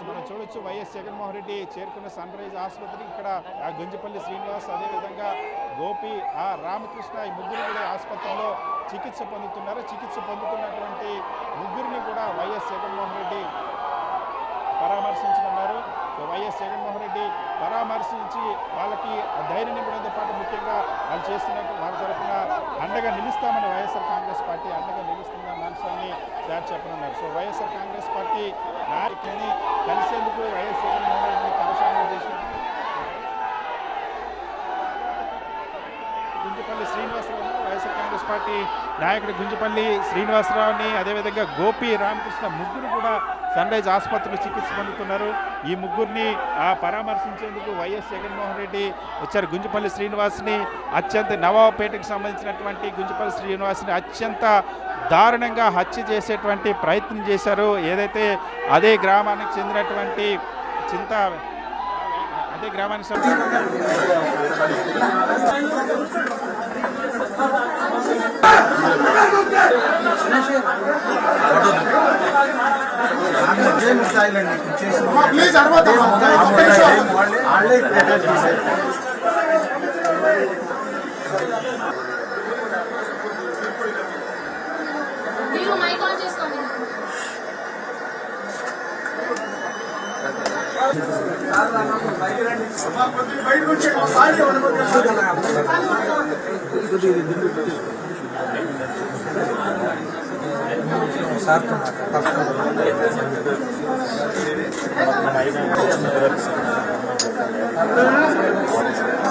Yes మనం చూడొచ్చు YS Jaganmohan Reddy చేరుకున్న సన్ రైజ్ ఆసుపత్రి ఇక్కడ ఆ గుంజపల్లి శ్రీనివాస్ అదేవిధంగా గోపి ఆ రామకృష్ణ ఈ ముగ్గురు కూడా ఆసుపత్రిలో చికిత్స పొందుతున్నారు. చికిత్స పొందుతున్నటువంటి ముగ్గురిని కూడా వైఎస్ జగన్మోహన్ రెడ్డి పరామర్శించనున్నారు. సో వైఎస్ జగన్మోహన్ రెడ్డి పరామర్శించి వాళ్ళకి ధైర్యం నింపడంతో పాటు ముఖ్యంగా వాళ్ళు చేస్తున్నట్టు వాళ్ళ తరఫున అండగా నిలుస్తామని వైఎస్ఆర్ కాంగ్రెస్ పార్టీ అండగా నిలుస్తుందన్న అంశాన్ని సార్ చెప్పనున్నారు సో వైఎస్ఆర్ కాంగ్రెస్ పార్టీ నాయకుని కలిసేందుకు వైఎస్ జగన్మోహన్ రెడ్డిని కలశాలను శ్రీనివాసరావు వైఎస్ఆర్ కాంగ్రెస్ పార్టీ నాయకుడు గుంజుపల్లి శ్రీనివాసరావుని అదేవిధంగా గోపి రామకృష్ణ ముగ్గురు కూడా సన్ రైజ్ ఆసుపత్రిలో చికిత్స పొందుతున్నారు. ఈ ముగ్గురిని ఆ పరామర్శించేందుకు వైఎస్ జగన్మోహన్ రెడ్డి వచ్చారు. గుంజుపల్లి శ్రీనివాస్ని అత్యంత నవాబపేటకు సంబంధించినటువంటి గుంజుపల్లి శ్రీనివాస్ని అత్యంత దారుణంగా హత్య చేసేటువంటి ప్రయత్నం చేశారు. ఏదైతే అదే గ్రామానికి చెందినటువంటి చింత అదే గ్రామానికి సంబంధించిన ప్లీజ్ అరవద్దు వాళ్ళే అటాచ్ చేశారు. మీరు మైక్ ఆన్ చేసుకోండి. బయటకు వచ్చి ఒకసారి సార్ Thank you.